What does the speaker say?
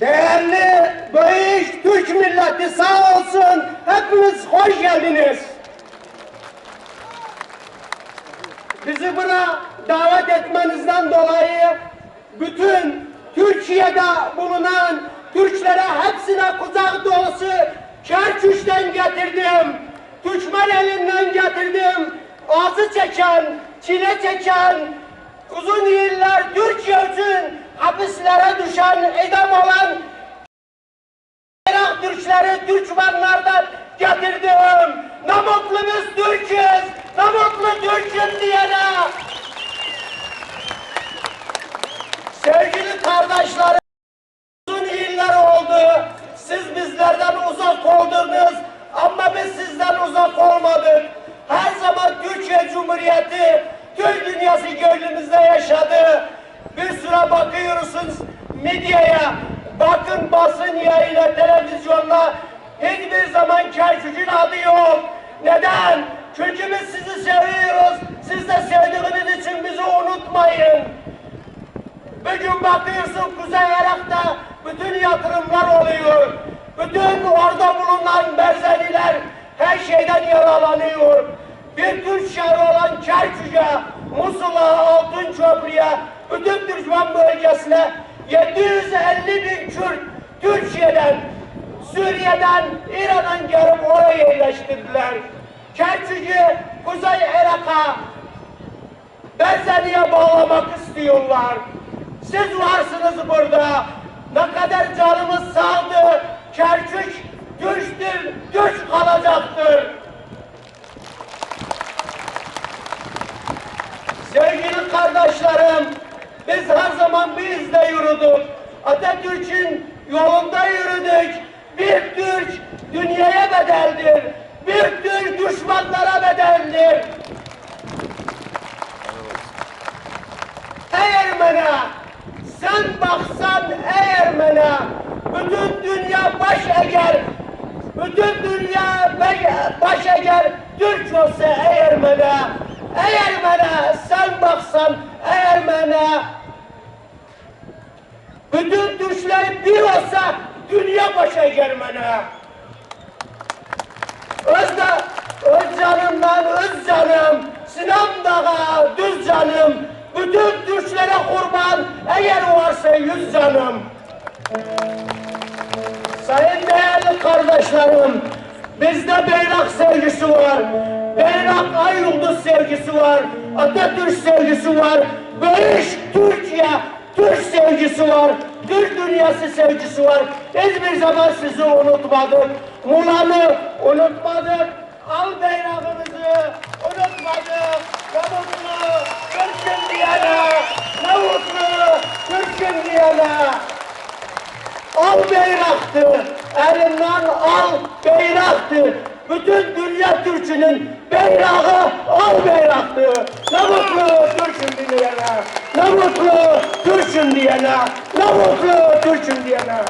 Değerli büyük Türk milleti sağ olsun. Hepiniz hoş geldiniz. Bizi buna davet etmenizden dolayı bütün Türkiye'de bulunan Türklere hepsine kucak dolusu Kerkük'ten getirdim. Türkmen elinden getirdim. Ağzı çeken, çile çeken, uzun yıllar Türkiye için hapislere düşen, idam olan Irak Türkleri Türkmenlerden getirdim. Ne mutlu biz Türk'üz, ne Türk'üm diyene. Sevgili kardeşlerim, uzun yıllar oldu. Siz bizlerden uzak oldunuz ama biz sizden uzak olmadık. Her zaman Türkiye Cumhuriyeti tüm dünyası gönlümüzde yaşadı. Bir süre bakıyorsunuz medyaya, bakın basın yayına, televizyonda hiçbir zaman Kerkük'ün adı yok. Neden? Çünkü biz sizi seviyoruz. Siz de sevdiğiniz için bizi unutmayın. Bugün bakıyorsun Kuzey Irak'ta bütün yatırımlar oluyor. Bütün orada bulunan berzeliler her şeyden yaralanıyor. Bir Türk şehri olan Kerkük'e, Musul'a, Altın Köprü'ye, bütün Türkmen bölgesine 750 bin Kürt Türkiye'den, Suriye'den, İran'dan gelip oraya yerleştirdiler. Kerkük'ü Kuzey Irak'a, Berzeli'ye bağlamak istiyorlar. Siz varsınız burada. Ne kadar canımız sağdı, Kerkük düştür, düş kalacaktır. Sevgili kardeşlerim, biz her zaman bir izle. Atatürk'ün yolunda yürüdük. Bir Türk dünyaya bedeldir. Bir Türk düşmanlara bedeldir. Eğer bana sen baksan eğer bana bütün dünya baş eğer bütün dünya baş, eğer Türk olsa eğer bana eğer bana sen baksan eğer bana bütün Olsa dünya başa eğer bana öz, da, öz canımdan öz canım, Sinan Dağı düz canım, bütün Türklere kurban eğer varsa yüz canım. Sayın değerli kardeşlerim, bizde bayrak sevgisi var, bayrak ay yıldız sevgisi var, Atatürk sevgisi var, büyük Türkiye, Türk sevgisi var, Türk dünyası sevgisi var. Hiçbir zaman sizi unutmadık. Mulan'ı unutmadık. Al bayrağımızı unutmadık. Ne mutlu Türk'üm diyene. Ne mutlu Türk'üm diyene. Al bayraktı. Elimden al bayraktı. Bütün dünya Türk'ünün bayrağı al bayraktı. Ne mutlu Türk'üm diyene. Ne mutlu 春天呐那我快就春天呐